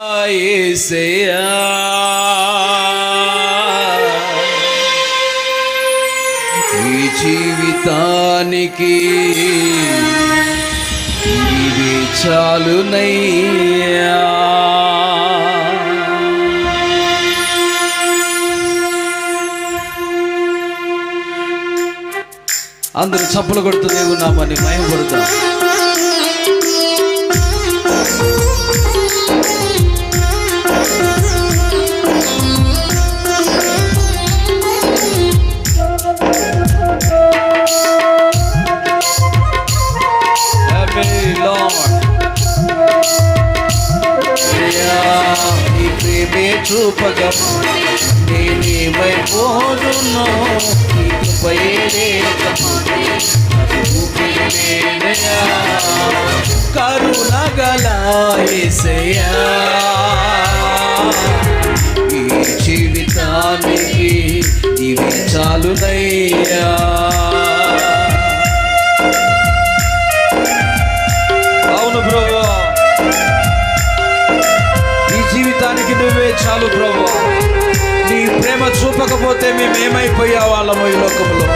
యేసయ్యా. ఈ జీవితానికి ఇది చాలునయ్యా. అందరూ చప్పులు కొడుతూ దేవున్నామని మయం కొడతాం చూపగం నేనేమైపోదునో నీ కృపయే లేకపోతే ఈ జీవితానికి ఇవి చాలునయ్యా జీవితానికి నువ్వే చాలు ప్రభు. నీ ప్రేమ చూపకపోతే మేము ఏమైపోయే వాళ్ళము ఈ లోకంలో.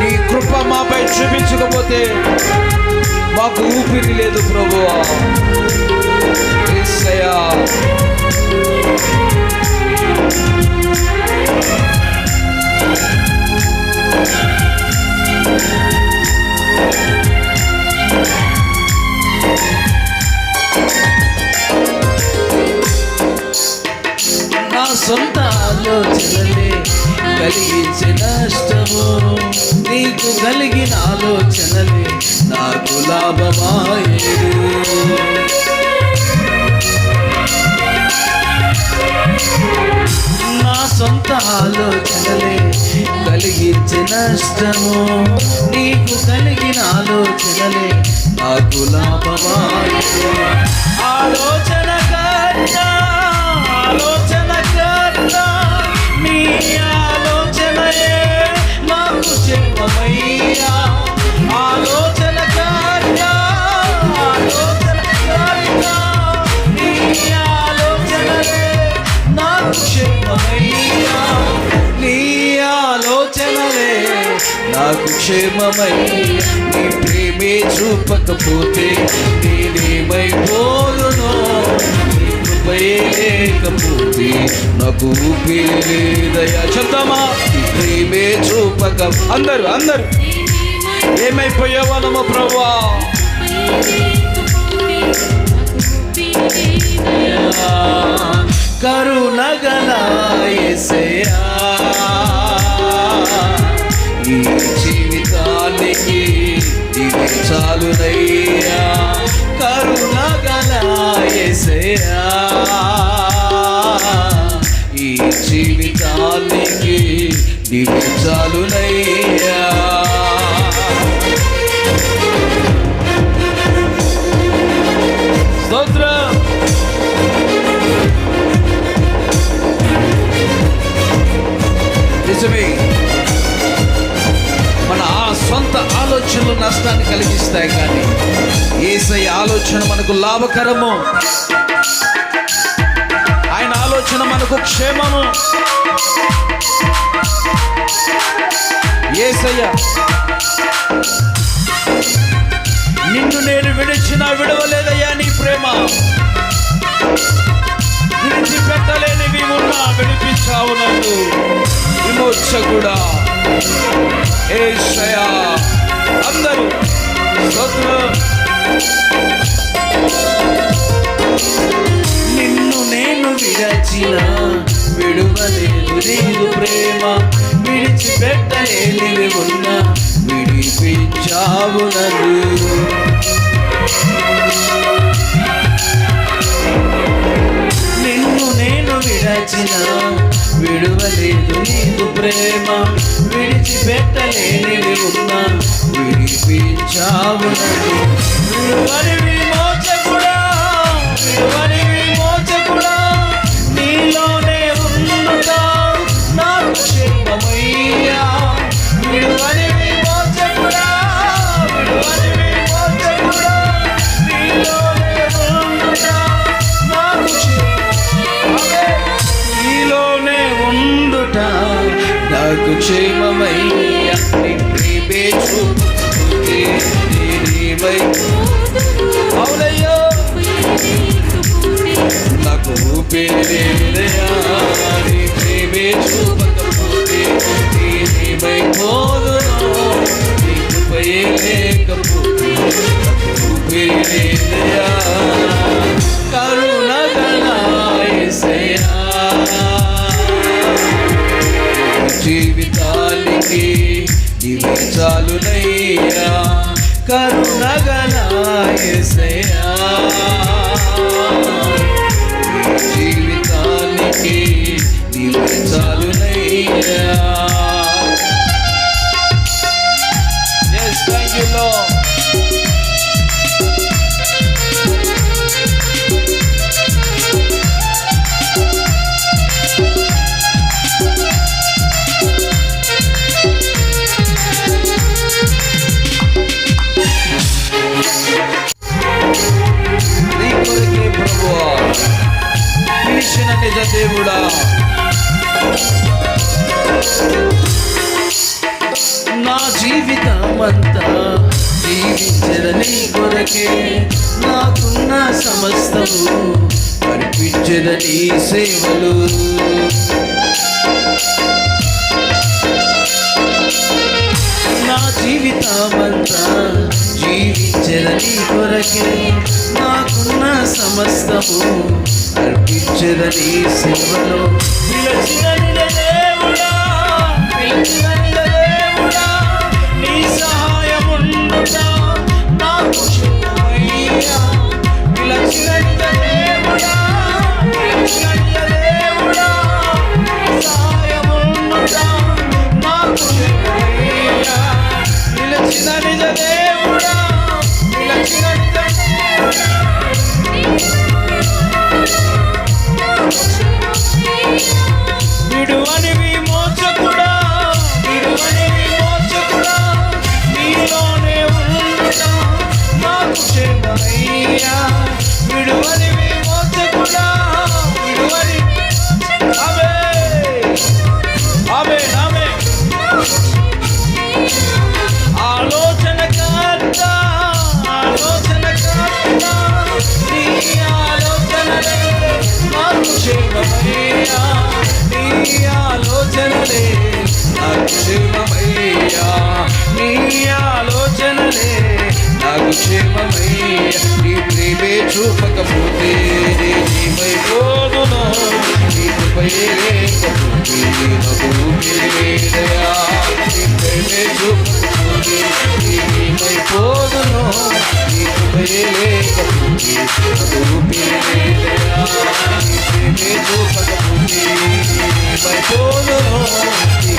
నీ కృప మాపై చూపించకపోతే మాకు ఊపిరి లేదు ప్రభు. నా కలిగిన ఆలోచనలే నాకు లాభమాయేరు నా సొంత ఆలోచనలే కలిగించే నష్టము. నీకు కలిగిన ఆలోచనలే నాకు లాభమాయేరు ఆలోచన కన్నా ఆలోచన కన్నా నీ ఆలోచనయే. నాకు ఆలోచన కన్నా ఆలోచన కన్నా నీ ఆలోచనలే నాకు చెప్పమయ్యా నీ ఆలోచనలే నాకు క్షేమమయ్యా. నీ ప్రేమే చూపకపోతే నేనేమైపోదునో లేకపోతే నాకు ఊపిరి చెప్తామా ప్రేమే చూపక. అందరు అందరు. ఏమైపోయావనమో ప్రభా కరుణగల యేసయ్యా ఈ జీవితానికి ఇది చాలునయ్యా? ఇది చాలునయ్యా నిజమే. మన ఆ సొంత ఆలోచనలు నష్టాన్ని కలిగిస్తాయి కానీ ఏసై ఆలోచన మనకు లాభకరము. ఆయన ఆలోచన మనకు క్షేమము. ఏసయ్య. నిన్ను నేను విడిచినా విడవలేదయ్యా నీ ప్రేమ. విడిచిపెట్టలేనివి ఉన్నా విడిపించావు నన్ను. విమోచకుడా. ఏషయా అందరూ స్తోత్రం. నిన్ను నేను విడచిన విడువలేదు నీదు ప్రేమ. విడిచిపెట్టలేనివి ఉన్నా విడిపించావు నన్ను నిన్ను నేను విడచిన విడవలేదు నీకు ప్రేమ విడిచిపెట్టలేని ఉన్నా విడిపించావు నన్ను. విడువని విమోచకుడా విడువని నాకు క్షేమమయ్యా నీ ప్రేమే చూపుతే నీవై అవునయ్యో నాకు ఊపిరిలేదయా నీ ప్రేమే చూపకపోతే నీవై పోదును నీ కృపయే లేకపోతే నాకు జీవితానికి ఇవి చాలునయ్యా కరుణగణాయసయా జీవితానికి ఇవి చాలునయ్యా దేవుడా నా జీవితమంతా జీవించదని కొరకే. నాకున్న సమస్తము కనిపించదని సేవలు. నా జీవితమంతా జీవించదని కొరకే. నాకున్న సమస్తము అర్పించదని సేవలో. పిలచిన దేవుడా పిలచిన దేవుడా నీ సహాయముండుట నాకు శుభమయ్యా పిలచిన దేవుడా పిలచిన దేవుడా నాకు పిలచిన దేవుడా నాకు నీ ప్రేమే చూపకపోతే నీమైపోదును నీ కృపయే లేకపోతే నాకు ఊపిరిలేదయా నీ ప్రేమే చూపకపోతే నీమైపోదును నీ కృపయే లేకపోతే నాకు ఊపిరిలేదయా నీ ప్రేమే చూపకపోతే నీ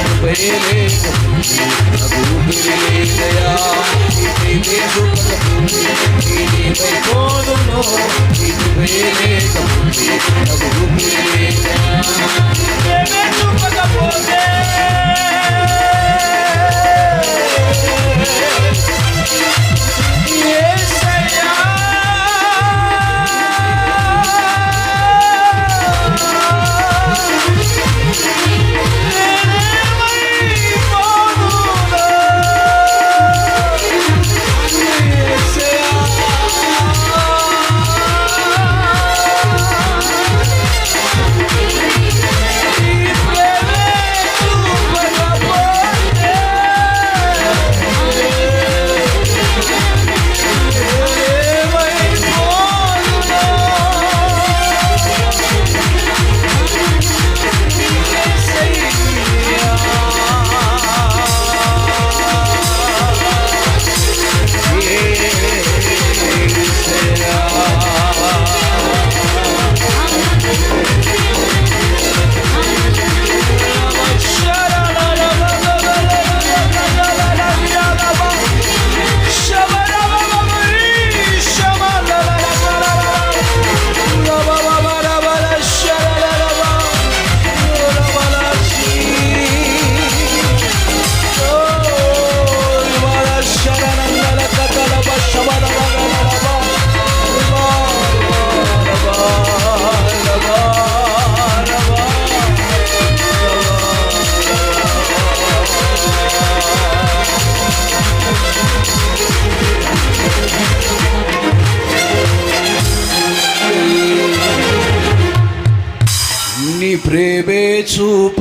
కృపయే లేకపోతే నీ ప్రేమే చూపకపోతే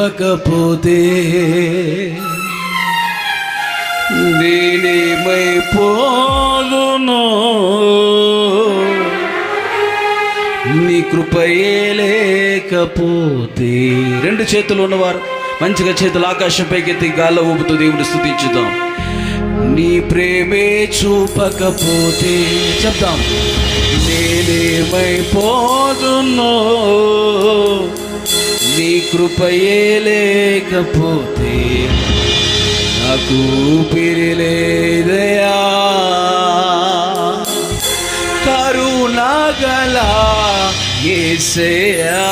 చూపకపోతే నేనేమైపోదును నీ కృపయే లేకపోతే రెండు చేతులు ఉన్నవారు మంచిగా చేతులు ఆకాశం పైకెత్తి గాల్లో ఊపుతూ దేవుని స్థుతించుదాం. నీ ప్రేమే చూపకపోతే చెప్దాం. నేనేమైపోదును నీ కృపయే లేకపోతే నాకు ఊపిరి లేదయా? కరుణగల యేసయ్యా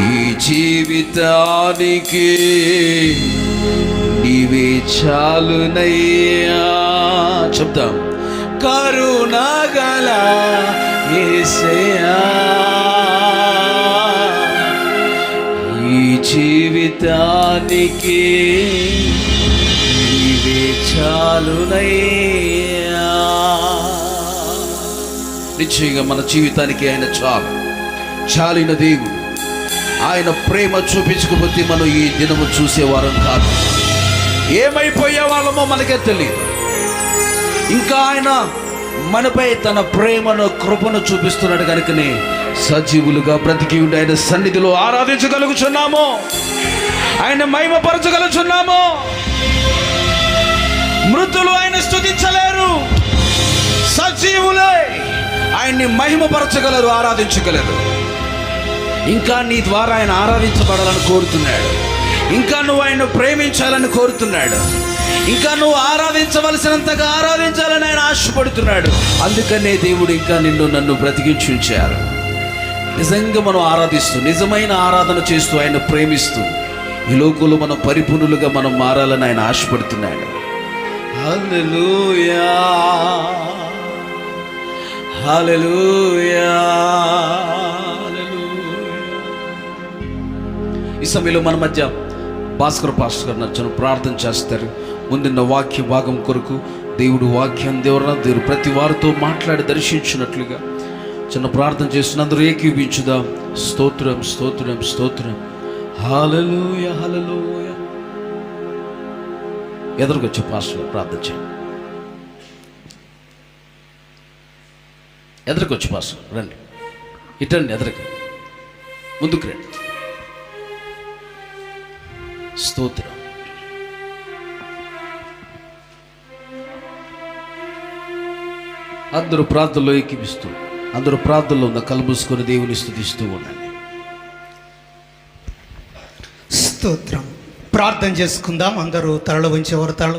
ఈ జీవితానికి నీవే చాలునయ్యా. చెప్తాం. కరుణగల ఏసయా ఈ జీవితానికి నీవే చాలునయ్యా. నిశ్చయంగా మన జీవితానికి ఆయన చాలు. చాలిన దేవుడు. ఆయన ప్రేమ చూపించకపోతే మనం ఈ దినము చూసేవారం కాదు. ఏమైపోయే వాళ్ళమో మనకే తెలియదు ఇంకా ఆయన మనపై తన ప్రేమను కృపను చూపిస్తున్నాడు కనుకనే సజీవులుగా బ్రతికి ఉండి ఆయన సన్నిధిలో ఆరాధించగలుగుచున్నాము. ఆయన మహిమపరచగలుగుచున్నాము మృతులు ఆయన స్తుతించలేరు. సజీవులే ఆయన్ని మహిమపరచగలరు ఆరాధించగలరు. ఇంకా నీ ద్వారా ఆయన ఆరాధించబడాలని కోరుతున్నాడు. ఇంకా నువ్వు ఆయన ప్రేమించాలని కోరుతున్నాడు. ఇంకా నువ్వు ఆరాధించవలసినంతగా ఆరాధించాలని ఆయన ఆశపడుతున్నాడు. అందుకనే దేవుడు ఇంకా నిన్ను నన్ను బ్రతికించుంచారు ఉంచారు. నిజంగా మనం ఆరాధిస్తూ నిజమైన ఆరాధన చేస్తూ ఆయన ప్రేమిస్తూ ఈ లోకంలో మనం పరిపూర్ణులుగా మనం మారాలని ఆయన ఆశపడుతున్నాడు. హల్లెలూయా. హల్లెలూయా. ఈ సమయంలో మన మధ్య భాస్కర్ పాస్టర్ గారు నచ్చను ప్రార్థన చేస్తారు. ముందున్న వాక్య భాగం కొరకు దేవుడు వాక్యం దేవుడు దేవుడు ప్రతి వారితో మాట్లాడి దర్శించినట్లుగా చిన్న ప్రార్థన చేస్తున్నందరూ ఏకీపించుదాం స్తోత్రం స్తోత్రం స్తోత్రం. హాలలోయ హాలలోయ ఎదురుకొచ్చి పాస్టర్ ప్రార్థన చేయండి. ఎదురుకొచ్చి పాస్టర్ రండి. ఇటండి ఎదురుకి ముందుకు రండి. స్తోత్రం. అందరూ ప్రార్థనలో ఎక్కిపిస్తున్నారు అందరూ ప్రార్థనలో ఉన్న కళ్ళు దేవుని స్థుతిస్తూ ఉండండి. స్తోత్రం. ప్రార్థన చేసుకుందాం. అందరూ తరలు ఉంచేవారు తరలు